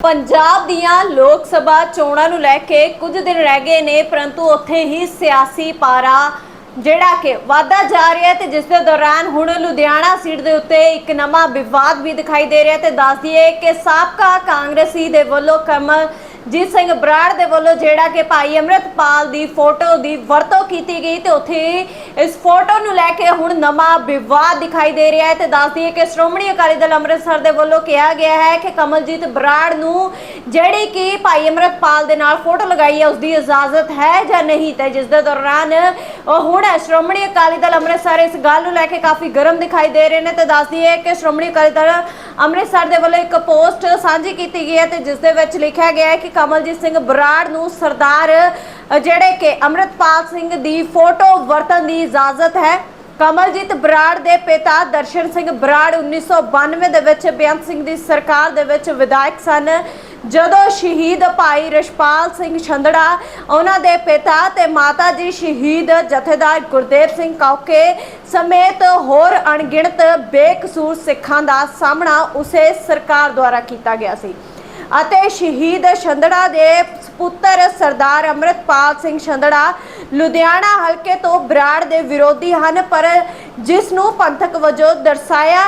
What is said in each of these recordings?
ਪੰਜਾਬ ਦੀਆਂ ਲੋਕ ਸਭਾ ਚੋਣਾਂ ਨੂੰ ਲੈ ਕੇ ਕੁਝ ਦਿਨ ਰਹਿ ਗਏ ਨੇ, ਪਰੰਤੂ ਉੱਥੇ ਹੀ ਸਿਆਸੀ ਪਾਰਾ ਜਿਹੜਾ ਕਿ ਵਾਧਾ ਜਾ ਰਿਹਾ ਹੈ ਤੇ ਜਿਸ ਦੇ ਦੌਰਾਨ ਹੁਣ ਲੁਧਿਆਣਾ ਸੀਟ ਦੇ ਉੱਤੇ ਇੱਕ ਨਵਾਂ ਵਿਵਾਦ ਵੀ ਦਿਖਾਈ ਦੇ ਰਿਹਾ ਤੇ ਦੱਸ ਦਈਏ ਕਿ ਸਾਬਕਾ ਕਾਂਗਰਸੀ ਦੇ ਵੱਲੋਂ ਕਮਲ ਜੀਤ ਸਿੰਘ ਬਰਾੜ ਦੇ ਵੱਲੋਂ ਜਿਹੜਾ ਕਿ ਭਾਈ ਅੰਮ੍ਰਿਤਪਾਲ ਦੀ ਫੋਟੋ ਦੀ ਵਰਤੋਂ ਕੀਤੀ ਗਈ ਤੇ ਉੱਥੇ ਇਸ ਫੋਟੋ ਨੂੰ ਲੈ ਕੇ ਹੁਣ ਨਵਾਂ ਵਿਵਾਦ ਦਿਖਾਈ ਦੇ ਰਿਹਾ ਹੈ ਤੇ ਦੱਸਦੀ ਹੈ ਕਿ ਸ਼੍ਰੋਮਣੀ ਅਕਾਲੀ ਦਲ ਅੰਮ੍ਰਿਤਸਰ ਦੇ ਵੱਲੋਂ ਕਿਹਾ ਗਿਆ ਹੈ ਕਿ ਕਮਲਜੀਤ ਬਰਾੜ ਨੂੰ ਜਿਹੜੀ ਕਿ ਭਾਈ ਅੰਮ੍ਰਿਤਪਾਲ ਦੇ ਨਾਲ ਫੋਟੋ ਲਗਾਈ ਹੈ ਉਸ ਦੀ ਇਜਾਜ਼ਤ ਹੈ ਜਾਂ ਨਹੀਂ ਤੇ ਜਿਸ ਦੇ ਦੌਰਾਨ ਉਹ ਹੁਣ ਸ਼੍ਰੋਮਣੀ ਅਕਾਲੀ ਦਲ ਅੰਮ੍ਰਿਤਸਰ ਇਸ ਗੱਲ ਨੂੰ ਲੈ ਕੇ ਕਾਫੀ ਗਰਮ ਦਿਖਾਈ ਦੇ ਰਹੇ ਨੇ ਤੇ ਦੱਸਦੀ ਹੈ ਕਿ ਸ਼੍ਰੋਮਣੀ ਅਕਾਲੀ ਦਲ ਅੰਮ੍ਰਿਤਸਰ ਦੇ ਵੱਲੋਂ ਇੱਕ ਪੋਸਟ ਸਾਂਝੀ ਕੀਤੀ ਗਈ ਹੈ ਤੇ ਜਿਸ ਦੇ ਵਿੱਚ ਲਿਖਿਆ ਗਿਆ ਹੈ ਕਿ ਕਮਲਜੀਤ ਸਿੰਘ ਬਰਾੜ ਨੂੰ ਸਰਦਾਰ ਜਿਹੜੇ ਕਿ ਅੰਮ੍ਰਿਤਪਾਲ ਸਿੰਘ ਦੀ ਫੋਟੋ ਵਰਤਣ ਦੀ ਇਜਾਜ਼ਤ ਹੈ। ਕਮਲਜੀਤ ਬਰਾੜ ਦੇ ਪਿਤਾ ਦਰਸ਼ਨ ਸਿੰਘ ਬਰਾੜ 1992 ਦੇ ਵਿੱਚ, ਬੇਅੰਤ ਸਿੰਘ ਦੀ ਸਰਕਾਰ ਦੇ ਵਿੱਚ ਵਿਧਾਇਕ ਸਨ। ਜਦੋਂ ਸ਼ਹੀਦ ਭਾਈ ਰਸ਼ਪਾਲ ਸਿੰਘ ਛੰਦੜਾ, ਉਹਨਾਂ ਦੇ ਪਿਤਾ ਤੇ ਮਾਤਾ ਜੀ ਸ਼ਹੀਦ ਜਥੇਦਾਰ ਗੁਰਦੇਵ ਸਿੰਘ ਕੌਕੇ ਸਮੇਤ ਹੋਰ ਅਣਗਿਣਤ ਬੇਕਸੂਰ ਸਿੱਖਾਂ ਦਾ ਸਾਹਮਣਾ ਉਸੇ ਸਰਕਾਰ ਦੁਆਰਾ ਕੀਤਾ ਗਿਆ ਸੀ। ਅਤੇ ਸ਼ਹੀਦ ਛੰਦੜਾ ਦੇ ਪੁੱਤਰ ਸਰਦਾਰ ਅੰਮ੍ਰਿਤਪਾਲ ਸਿੰਘ ਛੰਦੜਾ ਲੁਧਿਆਣਾ ਹਲਕੇ ਤੋਂ ਬਰਾੜ ਦੇ ਵਿਰੋਧੀ ਹਨ, ਪਰ ਜਿਸ ਨੂੰ ਪੰਥਕ ਵਜੋਂ ਦਰਸਾਇਆ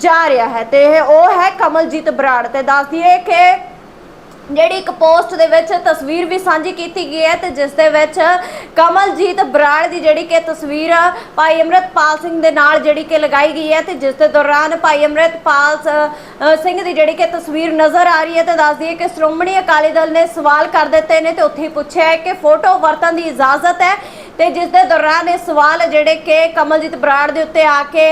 ਜਾ ਰਿਹਾ ਹੈ ਤੇ ਇਹ ਉਹ ਹੈ ਕਮਲਜੀਤ ਬਰਾੜ। ਤੇ ਦੱਸ ਦਈਏ ਕਿ ਜਿਹੜੀ ਇੱਕ ਪੋਸਟ ਦੇ ਵਿੱਚ ਤਸਵੀਰ ਵੀ ਸਾਂਝੀ ਕੀਤੀ ਗਈ ਹੈ ਤੇ ਜਿਸ ਦੇ ਵਿੱਚ ਕਮਲਜੀਤ ਬਰਾੜ ਦੀ ਜਿਹੜੀ ਕਿ ਤਸਵੀਰ ਭਾਈ ਅੰਮ੍ਰਿਤਪਾਲ ਸਿੰਘ ਦੇ ਨਾਲ ਜਿਹੜੀ ਕਿ ਲਗਾਈ ਗਈ ਹੈ ਤੇ ਜਿਸ ਦੇ ਦੌਰਾਨ ਭਾਈ ਅੰਮ੍ਰਿਤਪਾਲ ਸ- ਸਿੰਘ ਦੀ ਜਿਹੜੀ ਕਿ ਤਸਵੀਰ ਨਜ਼ਰ ਆ ਰਹੀ ਹੈ ਤੇ ਦੱਸਦੀ ਹੈ ਕਿ ਸ਼੍ਰੋਮਣੀ ਅਕਾਲੀ ਦਲ ਨੇ ਸਵਾਲ ਕਰ ਦਿੱਤੇ ਨੇ ਤੇ ਉੱਥੇ ਪੁੱਛਿਆ ਹੈ ਕਿ ਫੋਟੋ ਵਰਤਣ ਦੀ ਇਜਾਜ਼ਤ ਹੈ। ਤੇ ਜਿਸ ਦੇ ਦੌਰਾਨ ਇਹ ਸਵਾਲ ਜਿਹੜੇ ਕਿ ਕਮਲਜੀਤ ਬਰਾੜ ਦੇ ਉੱਤੇ ਆ ਕੇ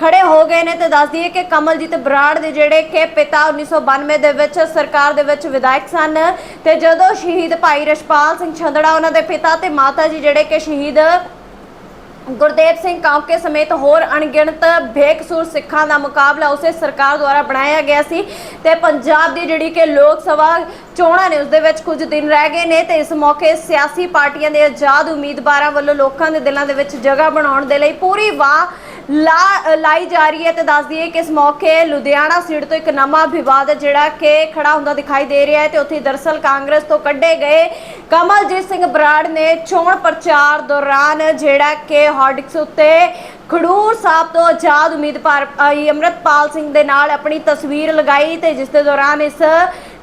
ਖੜੇ ਹੋ ਗਏ ਨੇ ਤੇ ਦੱਸ ਦਈਏ ਕਿ ਕਮਲਜੀਤ ਬਰਾੜ ਦੇ ਜਿਹੜੇ ਕਿ ਪਿਤਾ 1992 ਦੇ ਵਿੱਚ ਸਰਕਾਰ ਦੇ ਵਿੱਚ ਵਿਧਾਇਕ ਸਨ ਤੇ ਜਦੋਂ ਸ਼ਹੀਦ ਭਾਈ ਰਸ਼ਪਾਲ ਸਿੰਘ ਛੰਦੜਾ ਉਹਨਾਂ ਦੇ ਪਿਤਾ ਤੇ ਮਾਤਾ ਜੀ ਜਿਹੜੇ ਕਿ ਸ਼ਹੀਦ ਗੁਰਦੇਵ ਸਿੰਘ ਕਾਂਕੇ ਸਮੇਤ ਹੋਰ ਅਣਗਿਣਤ ਬੇਕਸੂਰ ਸਿੱਖਾਂ ਦਾ ਮੁਕਾਬਲਾ ਉਸੇ ਸਰਕਾਰ ਦੁਆਰਾ ਬਣਾਇਆ ਗਿਆ ਸੀ ਤੇ ਪੰਜਾਬ ਦੀ ਜਿਹੜੀ ਕਿ ਲੋਕ ਸਭਾ ਚੋਣਾਂ ਨੇ ਉਸ ਦੇ ਵਿੱਚ ਕੁਝ ਦਿਨ ਰਹਿ ਗਏ ਨੇ ਤੇ ਇਸ ਮੌਕੇ ਸਿਆਸੀ ਪਾਰਟੀਆਂ ਦੇ ਆਜ਼ਾਦ ਉਮੀਦਵਾਰਾਂ ਵੱਲੋਂ ਲੋਕਾਂ ਦੇ ਦਿਲਾਂ ਦੇ ਵਿੱਚ ਜਗ੍ਹਾ ਬਣਾਉਣ ਦੇ ਲਈ ਪੂਰੀ ਵਾਹ ਲਾ, ਲਾਈ ਜਾ ਰਹੀ ਹੈ ਤੇ ਦੱਸ ਦਈਏ ਕਿ ਇਸ ਮੌਕੇ ਲੁਧਿਆਣਾ ਸੀਟ ਤੋਂ ਇੱਕ ਨਵਾਂ ਵਿਵਾਦ ਜਿਹੜਾ ਕਿ ਖੜਾ ਹੁੰਦਾ ਦਿਖਾਈ ਦੇ ਰਿਹਾ ਹੈ ਤੇ ਉੱਥੇ ਦਰਸਲ ਕਾਂਗਰਸ ਤੋਂ ਕੱਢੇ ਗਏ ਕਮਲਜੀਤ ਸਿੰਘ ਬਰਾੜ ਨੇ ਚੋਣ ਪ੍ਰਚਾਰ ਦੌਰਾਨ ਜਿਹੜਾ ਕਿ ਹਾਰਡਿਕਸ ਉੱਤੇ ਖਡੂਰ ਸਾਹਿਬ ਤੋਂ ਆਜ਼ਾਦ ਉਮੀਦਵਾਰ ਆਈ ਅੰਮ੍ਰਿਤਪਾਲ ਸਿੰਘ ਦੇ ਨਾਲ ਆਪਣੀ ਤਸਵੀਰ ਲਗਾਈ ਤੇ ਜਿਸ ਦੇ ਦੌਰਾਨ ਇਸ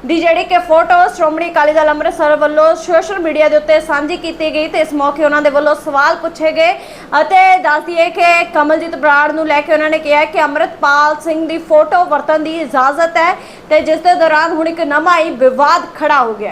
ਦੀ ਜਿਹੜੀ ਕਿ ਫੋਟੋ ਸ਼੍ਰੋਮਣੀ ਅਕਾਲੀ ਦਲ ਅੰਮ੍ਰਿਤਸਰ ਵੱਲੋਂ ਸੋਸ਼ਲ ਮੀਡੀਆ ਦੇ ਉੱਤੇ ਸਾਂਝੀ ਕੀਤੀ ਗਈ ਤੇ ਇਸ ਮੌਕੇ ਉਹਨਾਂ ਦੇ ਵੱਲੋਂ ਸਵਾਲ ਪੁੱਛੇ ਗਏ ਅਤੇ ਦੱਸਦੀਏ ਕਿ ਕਮਲਜੀਤ ਬਰਾੜ ਨੂੰ ਲੈ ਕੇ ਉਹਨਾਂ ਨੇ ਕਿਹਾ ਕਿ ਅੰਮ੍ਰਿਤਪਾਲ ਸਿੰਘ ਦੀ ਫੋਟੋ ਵਰਤਣ ਦੀ ਇਜਾਜ਼ਤ ਹੈ ਤੇ ਜਿਸ ਦੇ ਦੌਰਾਨ ਹੁਣ ਇੱਕ ਨਵਾਂ ਹੀ ਵਿਵਾਦ ਖੜਾ ਹੋ ਗਿਆ।